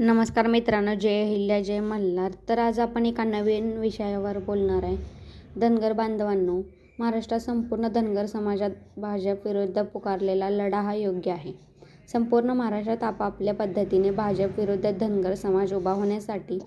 नमस्कार मित्रांनो जय अहिल्या जय मल्हार. तर आज आपण एका नवीन विषयावर बोलणार आहे. धनगर बांधवांनो महाराष्ट्रात संपूर्ण धनगर समाजात भाजप विरुद्ध पुकारलेला लढा हा योग्य आहे. संपूर्ण महाराष्ट्रात आपापल्या पद्धतीने भाजप विरुद्ध धनगर समाज उभा होण्यासाठी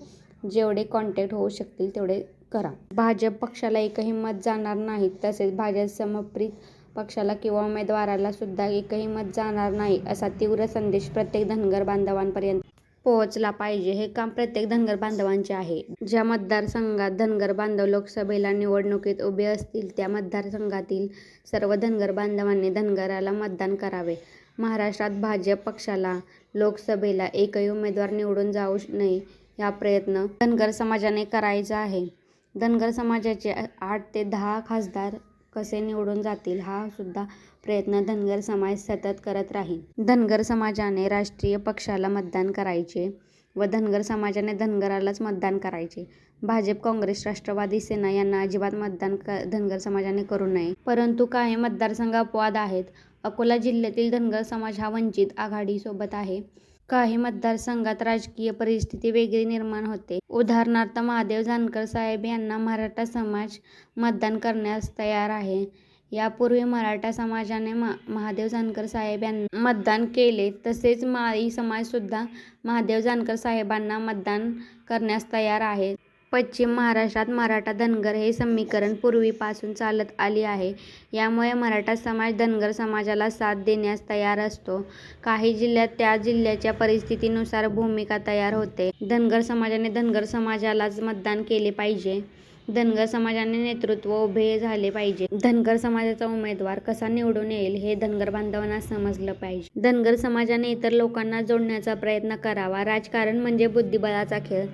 जेवढे कॉन्टॅक्ट होऊ शकतील तेवढे करा. भाजप पक्षाला एकही मत जाणार नाही तसेच भाजप समप्रित पक्षाला किंवा उमेदवाराला सुद्धा एकही मत जाणार नाही असा तीव्र संदेश प्रत्येक धनगर बांधवांपर्यंत पोहोचला पाहिजे हे काम प्रत्येक धनगर बांधवांचे आहे. ज्या मतदारसंघात धनगर बांधव लोकसभेला निवडणुकीत उभे असतील त्या मतदारसंघातील सर्व धनगर बांधवांनी धनगराला मतदान करावे. महाराष्ट्रात भाजप पक्षाला लोकसभेला एकही उमेदवार निवडून जाऊ नये या प्रयत्न धनगर समाजाने करायचा आहे. धनगर समाजाचे आठ ते दहा खासदार कसे निवडून जातील हा सुद्धा प्रयत्न धनगर समाज सतत करत राहील. धनगर समाजाने राष्ट्रीय पक्षाला मतदान करायचे व धनगर समाजाने धनगरालाच मतदान करायचे. भाजप काँग्रेस राष्ट्रवादी सेना यांना अजिबात मतदान क धनगर समाजाने करू नये. परंतु काही मतदारसंघ अपवाद आहेत. अकोला जिल्ह्यातील धनगर समाज हा वंचित आघाडीसोबत आहे. काही मतदारसंघात राजकीय परिस्थिती वेगळी निर्माण होते. उदाहरणार्थ महादेव जानकर साहेब यांना मराठा समाज मतदान करण्यास तयार आहे. यापूर्वी मराठा समाजाने मा महादेव जानकर साहेब यांना मतदान केले. तसेच माळी समाजसुद्धा महादेव जानकर साहेबांना मतदान करण्यास तयार आहे. पश्चिम महाराष्ट्रात मराठा धनगर हे समीकरण पूर्वीपासून चालत आली आहे. यामुळे मराठा समाज धनगर समाजाला साथ देण्यास तयार असतो. काही जिल्ह्यात त्या जिल्ह्याच्या परिस्थितीनुसार भूमिका तयार होते. धनगर समाजाने धनगर समाजालाच मतदान केले पाहिजे. धनगर समाजाने नेतृत्व उभे झाले पाहिजे. धनगर समाजाचा उमेदवार कसा निवडून येईल हे धनगर बांधवांना समजलं पाहिजे. धनगर समाजाने इतर लोकांना जोडण्याचा प्रयत्न करावा. राजकारण म्हणजे बुद्धिबळाचा खेळ.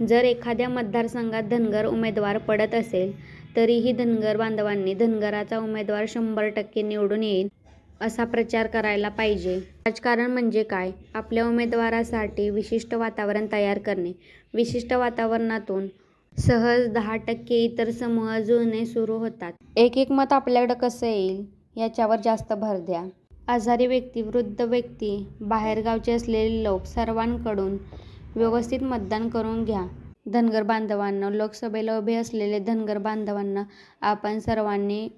जर एखाद्या मतदारसंघात धनगर उमेदवार पडत असेल तरीही धनगर बांधवांनी धनगराचा उमेदवार शंभर टक्के निवडून येईल असा प्रचार करायला पाहिजे. राजकारण म्हणजे काय? आपल्या उमेदवारासाठी विशिष्ट वातावरण तयार करणे. विशिष्ट वातावरणातून सहज दहा टक्के इतर समूह जुळणे सुरू होतात. एक एक मत आपल्याकडं कसं येईल याच्यावर जास्त भर द्या. आजारी व्यक्ती वृद्ध व्यक्ती बाहेरगावचे असलेले लोक सर्वांकडून व्यवस्थित मतदान करून घ्या. धनगर बांधवांना लोकसभेला उभे असलेले धनगर बांधवांना आपण सर्वांनी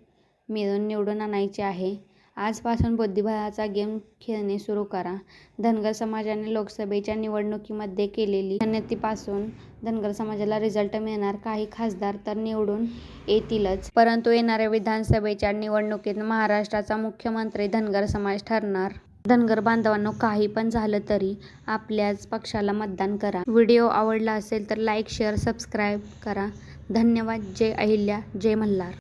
मिळून निवडून आणायचे आहे. आजपासून बुद्धिबळाचा गेम खेळणे सुरू करा. धनगर समाजाने लोकसभेच्या निवडणुकीमध्ये केलेली मेहनतीपासून धनगर समाजाला रिझल्ट मिळणार काही खासदार तर निवडून येतीलच. परंतु येणाऱ्या विधानसभेच्या निवडणुकीत महाराष्ट्राचा मुख्यमंत्री धनगर समाज ठरणार. धनगर बांधवांनो काही पण झालं तरी आपल्याच पक्षाला मतदान करा. व्हिडिओ आवडला असेल तर लाईक शेअर सबस्क्राईब करा. धन्यवाद. जय अहिल्या. जय मल्हार.